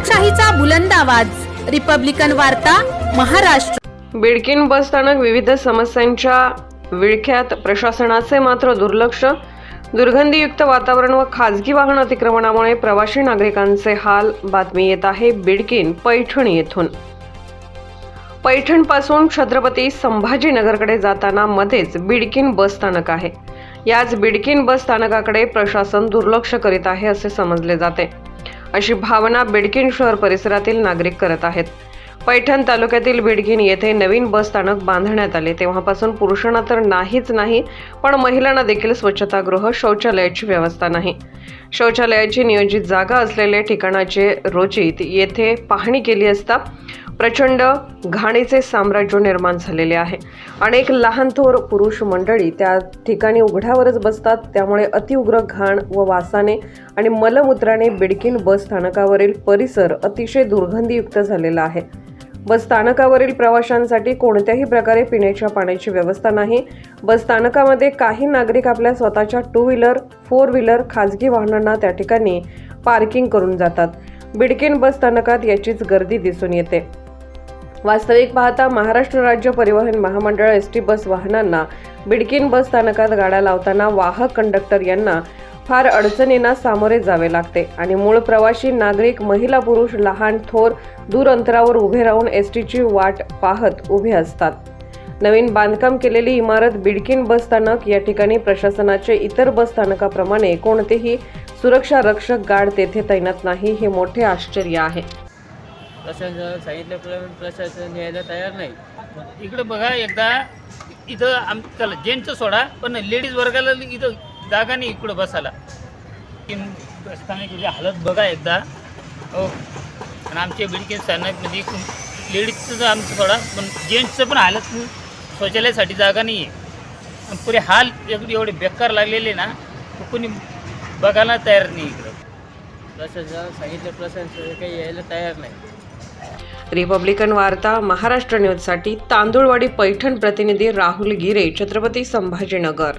लोकशाहीचा बुलंद आवाज. रिपब्लिकन वार्ता महाराष्ट्र. बिडकीन बस स्थानक विविध समस्यांच्या विळख्यात प्रशासनाचे मात्र दुर्लक्ष. दुर्गंधीयुक्त वातावरण व खाजगी वाहन अतिक्रमणामुळे प्रवासी नागरिकांचे हाल बातमी येत आहे बिडकीन पैठण येथून. पैठणपासून छत्रपती संभाजीनगरकडे जाताना मध्येच बिडकीन बस स्थानक आहे. याच बिडकीन बस स्थानकाकडे प्रशासन दुर्लक्ष करीत आहे असे समजले जाते. अशी भावना बिडकीन शहर परिसरातील नागरिक करत आहेत. पैठण तालुक्यातील बिडकीन येथे नवीन बस स्थानक बांधण्यात आले. तेव्हापासून पुरुषांना तर नाहीच नाही पण महिलांना देखील स्वच्छतागृह शौचालयाची व्यवस्था नाही. शौचालयाची नियोजित जागा असलेल्या ठिकाणाचे रोचित येथे पाहणी केली असता प्रचंड घाणीचे साम्राज्य निर्माण झालेले आहे. अनेक लहान थोर पुरुष मंडळी त्या ठिकाणी उघड्यावरच बसतात. त्यामुळे अतिउग्र घाण व वासाने आणि मलमूत्राने बिडकीन बस स्थानकावरील परिसर अतिशय दुर्गंधीयुक्त झालेला आहे. बस स्थानकावरील प्रवाशांसाठी कोणत्याही प्रकारे पिण्याच्या पाण्याची व्यवस्था नाही. बस स्थानकामध्ये काही नागरिक आपल्या स्वतःच्या टू व्हीलर फोर व्हीलर खाजगी वाहनांना त्या ठिकाणी पार्किंग करून जातात. बिडकिन बस स्थानकात याचीच गर्दी दिसून येते. वास्तविक पाहता महाराष्ट्र राज्य परिवहन महामंडळ एस टी बस वाहनांना बिडकीन बस स्थानकात गाड्या लावताना वाहक कंडक्टर यांना फार अडचणींना सामोरे जावे लागते आणि मूळ प्रवासी नागरिक महिला पुरुष लहान थोर दूर अंतरावर उभे राहून एस टीची वाट पाहत उभे असतात. नवीन बांधकाम केलेली इमारत बिडकीन बस स्थानक या ठिकाणी प्रशासनाचे इतर बस स्थानकाप्रमाणे कोणतेही सुरक्षा रक्षक गार्ड तेथे तैनात नाही हे मोठे आश्चर्य आहे. प्रशासन सांगितल्याप्रमाणे प्रशासन यायला तयार नाही. इकडं बघा एकदा इथं आम चला जेंट्सचं सोडा पण लेडीज वर्गाला इथं जागा नाही इकडं बसायला. की स्थानिक हालत बघा एकदा. हो. आणि आमच्या बिडके स्थानकमध्ये लेडीजचं तर आमचं सोडा पण जेंट्सचं पण हालत शौचालयासाठी जागा नाही आहे पुरे हाल एवढे एवढे बेकार लागलेले ना तर कोणी बघायला तयार नाही इकडं. प्रशासन सांगितलं प्रशासन काही यायला तयार नाही. रिपब्लिकन वार्ता महाराष्ट्र न्यूजसाठी तांदूळवाडी पैठण प्रतिनिधी राहुल गिरे छत्रपती संभाजीनगर.